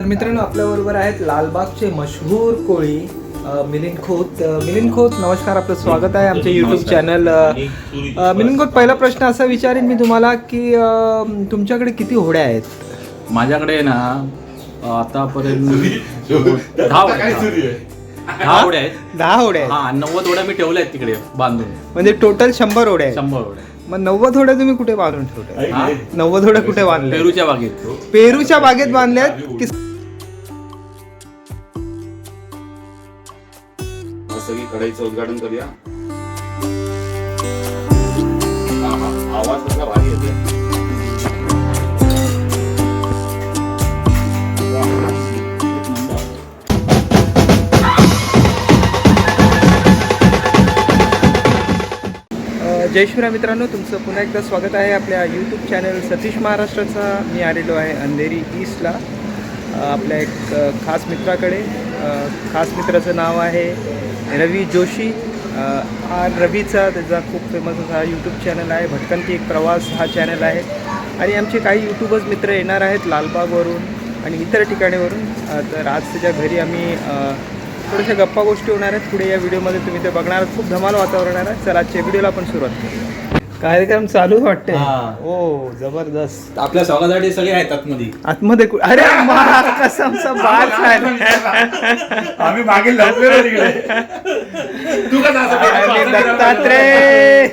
तर मित्रांनो आपल्याबरोबर आहेत लालबागचे मशहूर कोळी मिलिंद खोत. मिलिंद खोत नमस्कार आपलं स्वागत आहे आमच्या यूट्यूब. चॅनल मिलिंद खोत पहिला प्रश्न असा विचारेन मी तुम्हाला की तुमच्याकडे किती होड्या आहेत? माझ्याकडे ना आतापर्यंत दहा होड्या. आहेत. दहा होड्या आहेत. दहा होड्या आहेत. हा नव्वद होड्या मी ठेवल्या आहेत तिकडे बांधून. म्हणजे टोटल शंभर होड्या आहेत. शंभर होड्या. मग नव्वद होड्या तुम्ही कुठे बांधून ठेवल्या? हा? नव्वद होड्या कुठे बांधल्या? पेरूच्या बागेत पेरूच्या बागेत बांधल्यात की कढईचं उद्घाटन करूया. आवाज कसला भारी येते अ, जय मित्रांनो तुमचं पुन्हा एकदा स्वागत आहे आपल्या यूट्यूब चॅनल सतीश महाराष्ट्राचा. मी आलेलो आहे अंधेरी ईस्टला आपल्या एक खास मित्राकडे. खास मित्राचं नाव आहे रवी जोशी हा रवीचा त्याचा खूप फेमस असा यूट्यूब चॅनल आहे. भटकंती एक प्रवास हा चॅनल आहे. आणि आमचे काही यूट्यूबर्स मित्र येणार आहेत लालबागवरून आणि इतर ठिकाणीवरून. तर आज त्याच्या घरी आम्ही थोड्याशा गप्पा गोष्टी होणार आहेत. पुढे या व्हिडिओमध्ये तुम्ही ते बघणार खूप धमाल वातावरण आहे. चला आजच्या व्हिडिओला आपण सुरुवात करू कार्यक्रम चालू वाटते हा. ओ जबरदस्त. आपल्या स्वागतासाठी सगळे आहेत आतमध्ये. आतमध्ये कु- अरे मा कसमचा बाल आम्ही मागे लपलेलो तिकडे. तू दत्तात्रय.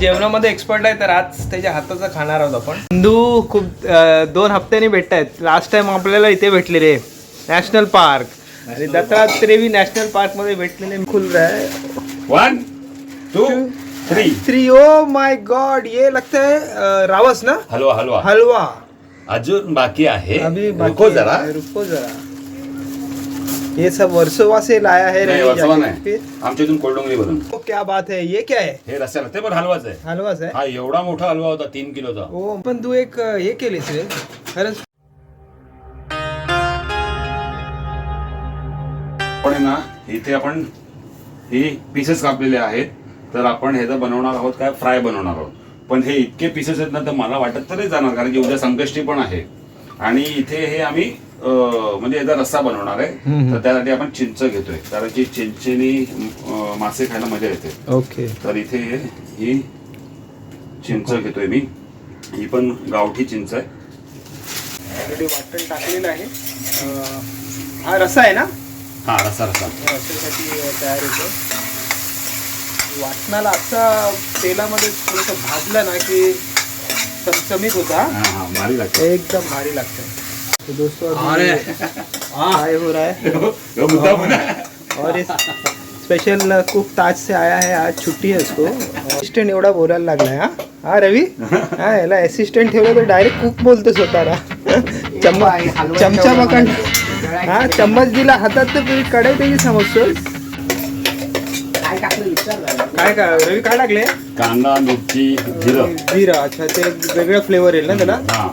जेवणामध्ये एक्सपर्ट आहे तर आज त्याच्या हाताचं खाणार आहोत आपण. हिंदू खूप अं, दोन हप्त्याने भेटत आहेत. लास्ट टाइम आपल्याला इथे भेटले रे. नॅशनल पार्क आणि दत्तात्रय बी नॅशनल पार्कमध्ये भेटलेले. खुल रहा है. One two three three oh my god ये लगता है रावस ना? हलवा हलवा. हलवा. अजून बाकी आहे. अभी बाकी रुको है, जरा. रुको जरा. ये सब वर्सोवा से लाया है नाही रवि वर्षवा जाके नाही. फिर आमच्या इथून कोल्डोंगरी क्या बात है ये क्या है? हे रस्त्याला ते पण हलवाच आहे. हलवाच आहे? हा एवढा मोठा हलवा होता तीन किलोचा. ओ पण तू एक अ, हे केलीस रे. खरंच पण आहे ना इथे आपण हे पीसेस कापलेले आहेत. तर आपण ह्याचं बनवणार आहोत काय? फ्राय बनवणार आहोत. पण हे इतके पीसेस आहेत ना तर मला वाटत तर नाही जाणार कारण की उद्या संकष्टी पण आहे. आणि इथे हे आम्ही म्हणजे याचा रस्सा बनवणार आहे. तर त्यासाठी आपण चिंच घेतोय. कारण की चिंचेनी मासे खायला मजा येते. ओके. तर इथे ही चिंच घेतोय मी. ही पण गावठी चिंच आहे. ऑलरेडी वाटण टाकलेलं आहे. हा रसा आहे ना? हा रस्सा रस्सा. रस्स्यासाठी तयार होतो. वाटणाला आता तेलामध्ये थोडंसं भाजलं ना की चमचमीत होता. हा हा भारी लागते. एकदम भारी लगता. है तो दोस्तों अरे. फ्राई हो रहा है. और इस स्पेशल कुक ताज से आया है आज छुट्टी है उसको असिस्टंट एवढा बोलायला लागलाय हा? हा रवी? हा याला असिस्टंट ठेवलं तर डायरेक्ट कुक बोलतो स्वतःला चम्मच चमचा पकड. हा चम्मच दिला हातात तर कढई त्याची समजतोस. काय काय रवी काय टाकले? कांदा मिरची जिरं. जिरा अच्छा ते वेगळं फ्लेवर येईल ना त्याला? हाँ.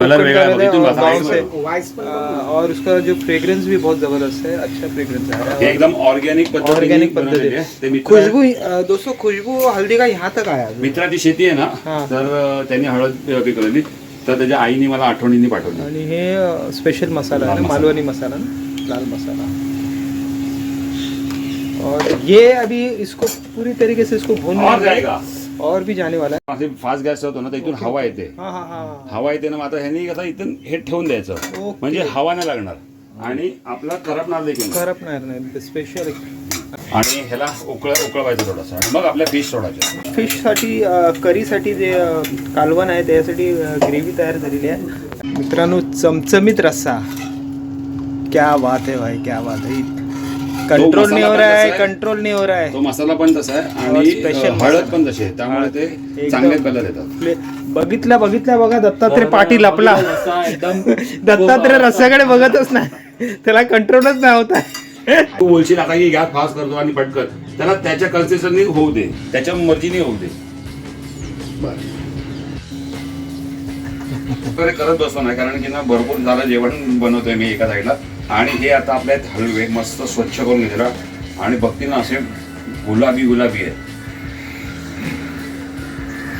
कलर वेगळा आहे बघ, इथून. अ, और उसका जो फ्रेग्रेंस भी बहुत जबरदस्त है अच्छा फ्रेग्रेंस आ रहा हे है एकदम ऑर्गॅनिक पद्धतीने ऑर्गेनिक बनवलेली आहे. पद्धती ते मित्र खुशबू अ, दोस्तों खुशबू हल्दी का यहाँ तक आया अभी. मित्राची शेती आहे ना. तर अं, त्यांनी हळद अं, पिकवलेली. तर त्याच्या आईने मला आठवणीने पाठवली. आणि हे स्पेशल मसाला लाल ना मसाला. मालवनी मसाला ना? लाल मसाला. और ये अभी इसको पूरी तरीके से इसको भून और. जाएगा। और भी जाने वाला है। असे फास्ट गॅस होतो ना तर इथून हवा येते। हाँ हाँ हाँ। हवा येते ना मग आता ह्यानी आता इथून हे ठेवून द्यायचं. ओके. म्हणजे हवा नाही लागणार. आणि आपला करपणार देखील. नाही. करपणार नाही स्पेशल आणि ह्याला उकळ उकळवायचं थोडासा. आणि मग आपल्या फिश सोडायच्या. फिशसाठी करीसाठी जे अ, कालवण आहे त्यासाठी ग्रेव्ही तयार झालेली आहे. मित्रांनो चमचमीत रस्सा. क्या बात है भाई क्या बात है. कंट्रोल हो है आहे. कंट्रोल नहीं हो रहा है तो मसाला पण तसा आहे आणि अं, हळद. पण तशी आहे. त्यामुळे ते चांगले कलर येतात. बघितल्या बघितल्या बघा दत्तात्रय पाटील आपला. एकदम दत्तात्रय रस्त्याकडे बघतच नाही. त्याला कंट्रोलच नाही होत आहे. तू बोलशील आता की गॅस फास्ट करतो आणि पटकन. त्याला त्याच्या कन्सिस्टन्सी होऊ दे. त्याच्या मर्जीने होऊ दे. वगैरे करत बसतो नाही कारण की ना भरपूर झालं जेवण बनवतोय मी एका साईडला. आणि हे आता आपल्या हलवे मस्त स्वच्छ करून घेतला. आणि बघती ना असे गुलाबी गुलाबी आहे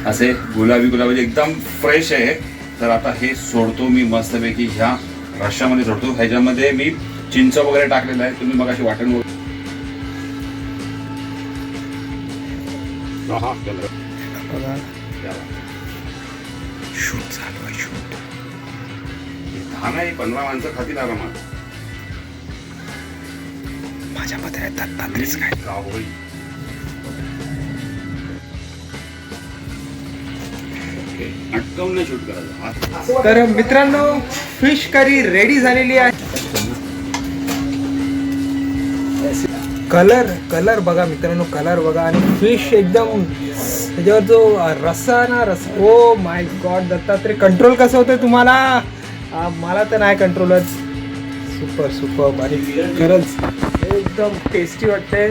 असे गुलाबी गुलाबी एकदम फ्रेश आहे. तर आता हे सोडतो मी मस्तपैकी ह्या रश्श्यामध्ये सोडतो. ह्याच्यामध्ये मी चिंच वगैरे टाकलेलं आहे. तुम्ही मग अशी वाटण वगैरे- हा. शूट चालू आहे शूट दहा नाही पंधरा माणसं खातील आरामात. माझ्या मते आहे दत्तात्रेच काय? गाव होईल ओके. अटकवून शूट करायचं. तर मित्रांनो फिश करी रेडी झालेली आहे. कलर कलर बघा मित्रांनो कलर बघा. आणि फिश एकदम त्याच्यावर जो रस्सा ना रस. Oh my god Dattatray control कसं होतं तुम्हाला? मला तर नाही कंट्रोलच सुपर सुपर आणि खरंच एकदम टेस्टी वाटते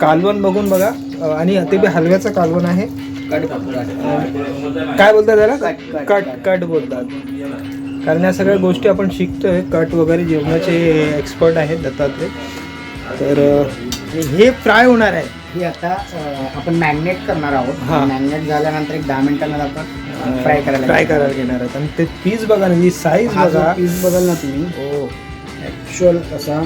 कालवण बघून बघा. आणि ते बी हलव्याचं कालवण आहे. काय बोलतात त्याला? कट कट बोलतात. कारण या सगळ्या गोष्टी आपण शिकतोय. कट वगैरे जेवणाचे एक्सपर्ट आहेत दत्तात्रय. तर हे फ्राय होणार आहे. ही आता आपण मॅग्नेट करणार हा. आहोत मॅग्नेट झाल्यानंतर एक दहा मिनिटांना आपण फ्राय करायला फ्राय. करायला घेणार आहेत. आणि ते पीस बघा ना ही साईज बघा. पीस बघाल ना तुम्ही. हो. ऍक्च्युअल असा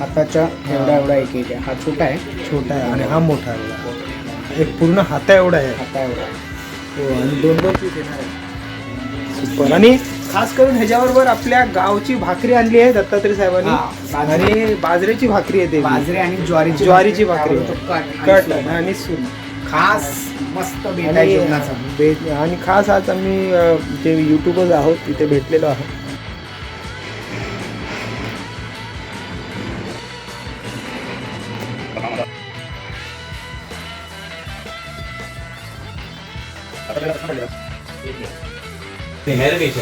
हाताच्या एवढा एवढा एक एक आहे. हा छोटा आहे. छोटा आहे आणि हा मोठा आहे. एक पूर्ण हाता एवढा आहे. हाता एवढा हो आणि दोन दोन पीस येणार आहे सुपर आणि खास करून ह्याच्याबरोबर आपल्या गावची भाकरी आणली आहे दत्तात्रय हा, साहेबांनी बाजरी. आणि बाजरीची भाकरी येते बाजरी आणि ज्वारीची ज्वारीची भाकरी. त्यावर तो कट कट आणि सूप. आणि सूप. खास मस्त बेटा आणि जेवणाचा बे- आणि खास आज आम्ही अ, जे युट्यूबर्स आहोत तिथे भेटलेलो आहोत.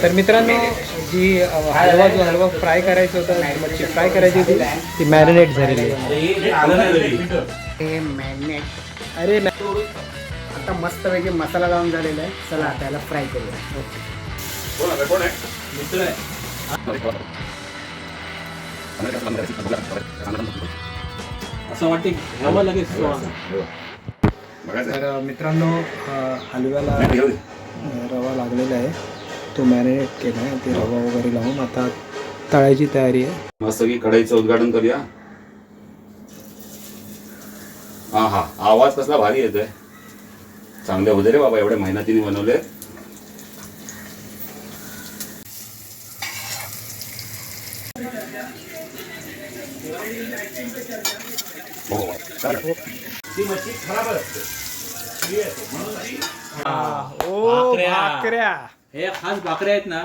तर मित्रांनो जी हलवा जो हलवा फ्राय करायचा होता मच्छी फ्राय करायची होती ती मॅरिनेट झालेली हे मॅग्नेट अरे आता मस्तपैकी मसाला लावून झालेला आहे. चला आता याला फ्राय करूया? असं वाटते लगेच. बघायचं. आहे? तर मित्रांनो हलव्याला. रवा लागलेला आहे. तो मॅरिनेट केला आहे ते रवा वगैरे लावून आता तळायची तयारी आहे. मस्त की कढईचं उद्घाटन करूया. हा हा आवाज कसला भारी येतोय. चांगले होते रे बाबा एवढ्या मेहनतीने बनवले. हो, हो. भाकऱ्या. हे खास भाकऱ्या आहेत ना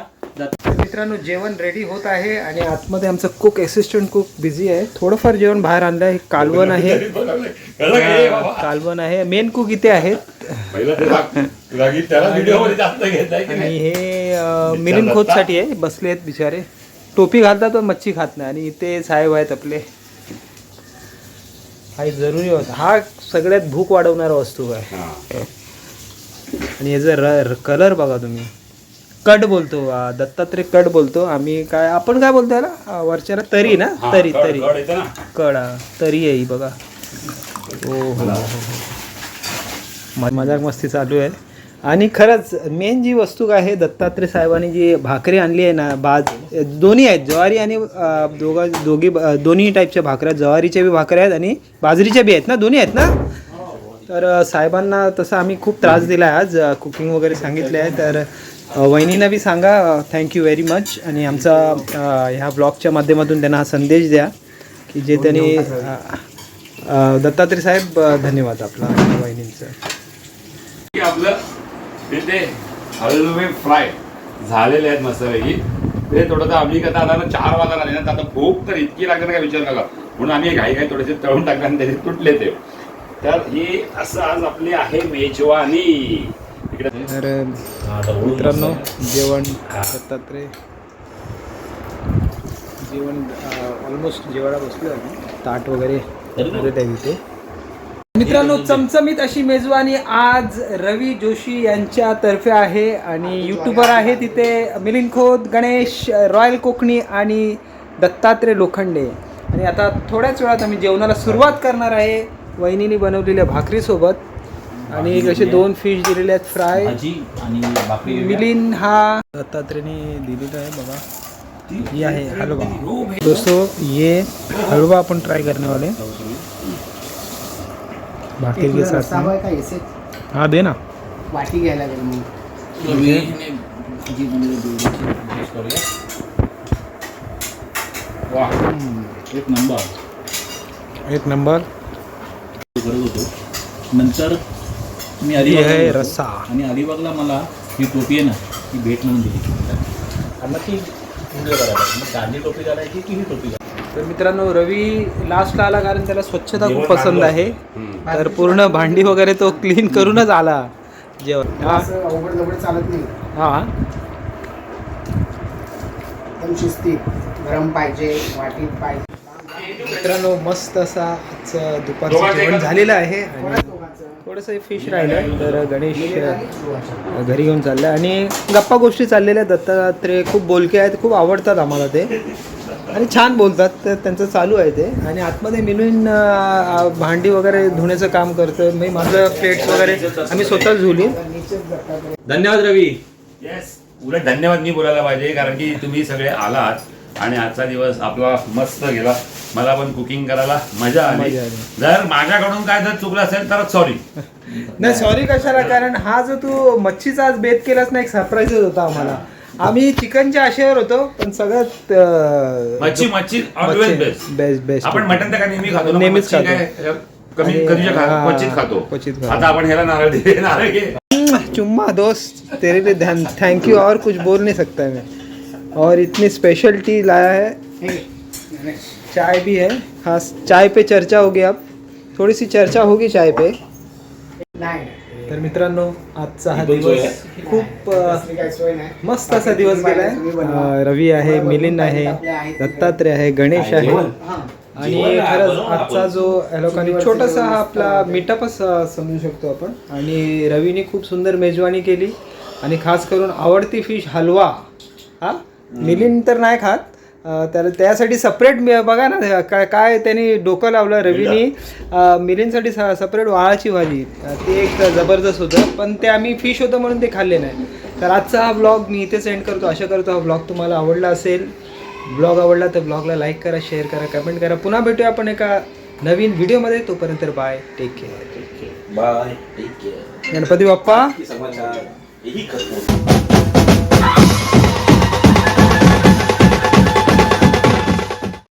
मित्रांनो जेवण रेडी होत आहे आणि आतमध्ये आमचं कुक असिस्टंट कुक बिझी आहे. थोडंफार जेवण बाहेर आणलं आहे. कालवण आहे. कालवण आहे. मेन कुक इथे आहेत. आणि नाही हे अ, मिलिंद खोतसाठी आहे. बसले आहेत बिचारे. टोपी घालतात पण मच्छी खात नाही. आणि इथे साहेब आहेत आपले. हा जरुरी होता हा सगळ्यात भूक वाढवणारा वस्तू आहे. आणि याचा र कलर बघा तुम्ही. कट बोलतो आ, दत्तात्रय कट बोलतो. आम्ही काय आपण काय बोलतो याला? आ, वरच्याला तरी ना? हा, तरी तरी. कळ येतं ना? कड तरी आहे ही बघा. हो हो, हो. मजाक मस्ती चालू आहे. आणि खरंच मेन जी वस्तू काय आहे दत्तात्रय साहेबांनी जी भाकरी आणली आहे ना बाज दोन्ही आहेत. ज्वारी आणि दोघा दोघी दोन्ही टाईपच्या भाकऱ्या ज्वारीच्या बी भाकऱ्या आहेत आणि बाजरीच्या बी आहेत ना? दोन्ही आहेत ना? तर अ, साहेबांना तसं आम्ही खूप त्रास दिला आहे आज कुकिंग वगैरे सांगितले आहे. तर अ, वहिनींना बी सांगा थँक्यू व्हेरी मच आणि आमचा ह्या ब्लॉगच्या माध्यमातून त्यांना हा संदेश द्या की जे त्यांनी अ, अ, दत्तात्रय साहेब धन्यवाद आपला वहिनींचं. की आपलं तिथे फ्राय झालेले आहेत मस्तपैकी ते थोडंसं आम्ही कथा आता चार वाजता आले ना तर आता भूक तर इतकी लागते ना काय विचार नका. म्हणून आम्ही घाई घाई थोडेसे तळून टाकले आणि त्याचे तुटले ते. तर ही असं आज आपली आहे मेजवानी. तर मित्रांनो जेवण दत्तात्रय जेवण ऑलमोस्ट जेवायला बसलो आम्ही. ताट वगैरे तिथे मित्रांनो चमचमीत अशी मेजवानी आज रवी जोशी यांच्यातर्फे आहे आणि यूट्यूबर आहे तिथे मिलिंद खोत गणेश रॉयल कोकणी आणि दत्तात्रय लोखंडे. आणि आता थोड्याच वेळात आम्ही जेवणाला सुरुवात करणार आहे वहिनीने बनवलेल्या भाकरीसोबत. आणि एक असे दोन फिश दिलेले आहेत फ्राय भाजी आणि भाकरी घेऊया. मिलिंद हा दत्तात्रेयने दिलेला आहे बघा. ये है हलवा. दोस्तों ये हलवा अपन ट्राई करने वाले हैं भाकरी के साथ हाँ दे ना. वाटी घ्यायला लागेल मग. एक नंबर एक नंबर करत होतो. नंतर मी है गेलो. रस्सा. आणि अलिबागला मला ही टोपी आहे ना ही भेट म्हणून दिली मग ती व्हिडिओ करायला गांधी टोपी घालायची की ही टोपी तर मित्रांनो रवी लास्टला आला कारण त्याला स्वच्छता खूप पसंत चांगलं. आहे. तर पूर्ण भांडी वगैरे तो क्लीन करूनच आला. जेवण. हा. चालत नाही. हा. शिस्तीत गरम पाहिजे वाटीत पाहिजे. मित्रांनो मस्त असा आजचं दुपारचं जेवण? झालेलं आहे. आणि? थोडंसं फिश राहिलं तर गणेश. घरी घेऊन चाललाय आणि गप्पा गोष्टी चाललेल्या आहेत. दत्तात्रय खूप बोलके आहेत खूप आवडतात आम्हाला ते आणि छान बोलतात तर त्यांचं चालू आहे ते आणि आतमध्ये मिळून भांडी वगैरे धुण्याचं काम करतं मी माझं प्लेट्स वगैरे आम्ही स्वतःच जातात. धन्यवाद रवी येस उलट धन्यवाद मी बोलायला पाहिजे कारण की तुम्ही सगळे आलात आणि आजचा दिवस आपला मस्त गेला. मला पण कुकिंग करायला मजा आली. मजा आली. जर माझ्याकडून काय जर चुकलं असेल तर सॉरी नाही सॉरी कशाला? कारण हा जो तू मच्छीचा आज बेत केलास ना एक सरप्राईजच होता आम्हाला. आम्ही चिकनच्या आशेवर होतो पण सगळ्यात अं, मच्छी मच्छी ऑलवेज मच्छी- बेस्ट बेस्ट बेस्ट आपण मटन तर काय नेहमी खातो ना, नेहमीच मच्छी खातो. काय कमी आणि- कधीच्या खा हा, क्वचित खातो. क्वचित खातो. आता आपण ह्याला नारळ दे नारळ घे. चुम्मा दोस्त तेरे लिए ध्यान थैंक यू और कुछ बोल नहीं सकता मैं. और इतनी स्पेशल टी लाया है. चाय भी है। हाँ चाय पे चर्चा होगी अब। थोड़ी सी चर्चा होगी चाय पे। तर मित्रांनो आजचा हा दिवस खूप मस्त असा दिवस गेलाय. रवी आहे मिलिंद आहे दत्तात्रय आहे गणेश आहे. आणि खरंच आजचा जो या लोकांनी छोटासा हा आपला मीटअपच समजू शकतो आपण. आणि रवीने खूप सुंदर मेजवानी केली. आणि खास करून आवडती फिश हलवा. हा? मिलिंद तर नाही खात. त्याला त्यासाठी सपरेट बघा ना काय काय त्यांनी डोकं लावलं रवीनी. मिलिंदसाठी सपरेट वाळाची भाजी. ते एक जबरदस्त होतं पण ते आम्ही फिश होतं म्हणून ते खाल्ले नाही. तर आजचा हा ब्लॉग मी इथे सेंड करतो. आशा करतो हा ब्लॉग तुम्हाला आवडला असेल ब्लॉग आवडला तर ब्लॉगला लाईक करा शेअर करा कमेंट करा. पुन्हा भेटूया आपण एका नवीन व्हिडिओमध्ये तोपर्यंत bye take care bye take care Ganpati Bappa.